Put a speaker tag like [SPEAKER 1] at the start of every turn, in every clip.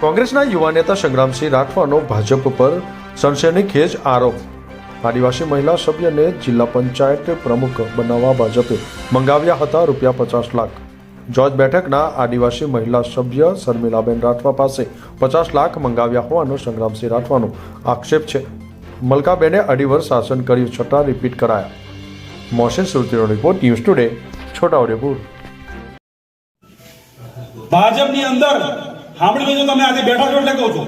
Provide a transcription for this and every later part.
[SPEAKER 1] કોંગ્રેસના યુવા નેતા સંગ્રામસિંહ રાઠવાનો ભાજપ પર ખેજ આરોપ. આદિવાસી મહિલા સભ્યને જિલ્લા પંચાયત પ્રમુખ બનાવવા ભાજપે મંગાવ્યા હતા રૂપિયા પચાસ લાખ. જોજ બેઠકના આદિવાસી મહિલા સભ્ય શર્મિલાબેન રાઠવા પાસે પચાસ લાખ મંગાવ્યા હોવાનો સંગ્રામસિંહ રાઠવાનો આક્ષેપ છે. મલકાબેને અઢી વર્ષ શાસન કર્યું છતાં રિપીટ કરાયા. મોહસિન સુરતીનો રિપોર્ટ ન્યૂઝ ટુડે, છોટાઉદેપુર.
[SPEAKER 2] ભાજપની અંદર સાંભળી લેજો તમે, આજે બેઠા છો એટલે કહું છું.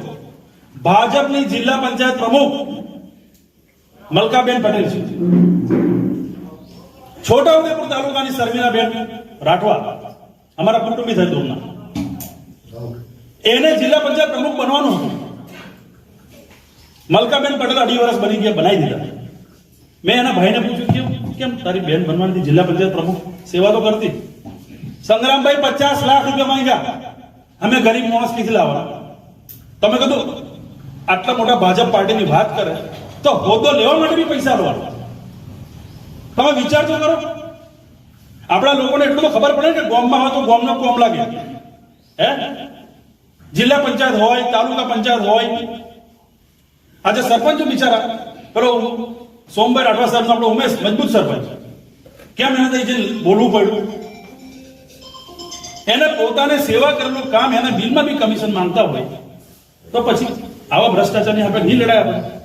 [SPEAKER 2] ભાજપની જિલ્લા પંચાયત પ્રમુખ મલકાબેન પટેલ છે. છોટાઉદેપુર તાલુકાની શર્મિલાબેન રાઠવા, અમારા કુટુંબી થઈ દોરના એને જિલ્લા પંચાયત પ્રમુખ બનવાનું હતું. મલકાબેન પટેલ અઢી વર્ષ બની ગયા, બનાવી દીધા. મેં એના ભાઈને પૂછ્યું, કેમ કેમ તારી બેન બનવાની જિલ્લા પંચાયત પ્રમુખ સેવા તો કરતી? સંગ્રામભાઈ પચાસ લાખ રૂપિયા માંગ્યા. અમે ગરીબ માણસ ક્યાંથી લાવવાના. તમે કીધું, આટલા મોટા ભાજપ પાર્ટીની વાત કરે, તો હોદ્દો લેવા માટે બી પૈસા લેવાનો તમે વિચાર તો કરો? આપણા લોકોને એટલું તો ખબર પડે કે ગોમમાં હોય તો ગોમનો કોમ લાગે. હે? જિલ્લા પંચાયત હોય, તાલુકા પંચાયત હોય. આજે સરપંચ બિચારા, પેલો સોમભાઈ રાઠવા સાહેબ આપણો ઉમેશ, મજબૂત સરપંચ. કેમ એને જઈને બોલવું પડ્યું? એને પોતાને સેવા કરેલું કામ એના બિલમાં બી કમિશન માંગતા હોય. તો પછી આવા ભ્રષ્ટાચારની આપણે નહીં લડાયા